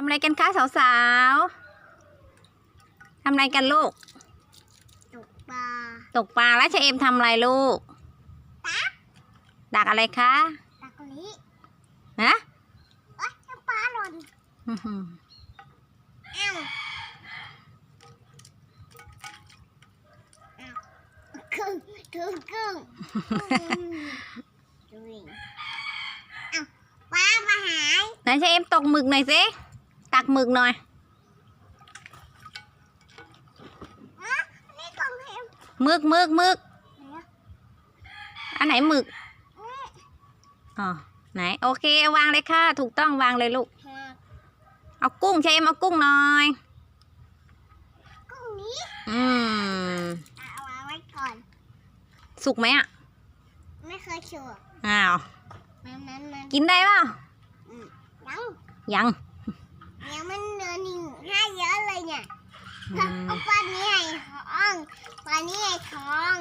ำอะไรกันคะสาวๆทำอะไรกันลูก ตกปลา ตกปลาแล้วเชเอมทำอะไรลูกดักอะไรคะตะกนี้ฮะโอ๊ยน้ำปลาหล่นอื้อหืออ้าวอ้าวครึ่งถึงครึ่งดูดิอ้าวปลามาหายไหนเชเอมตกหมึกหน่อยสิ ตักหมึกหน่อยอะนี่ของเอ็มหมึกหมึกหมึกไหนอะอันไหนหมึกนี่อ๋อไหนโอเควางเลยค่ะ ถูกต้องวางเลยลูกหากเอากุ้งเชเอมเอากุ้งหน่อย กุ้งนี้ อืมเอาวางไว้ก่อน สุกไหมอะ ไม่เคยชัวร์อ้าวมันมันมันกินได้เปล่าอืมยังยังยังมันเนื้อนิ่งให้เย อะเลยเนี่ยอืมเอาปลานี้ให้ท้องปลานี้ไอ้ท้อง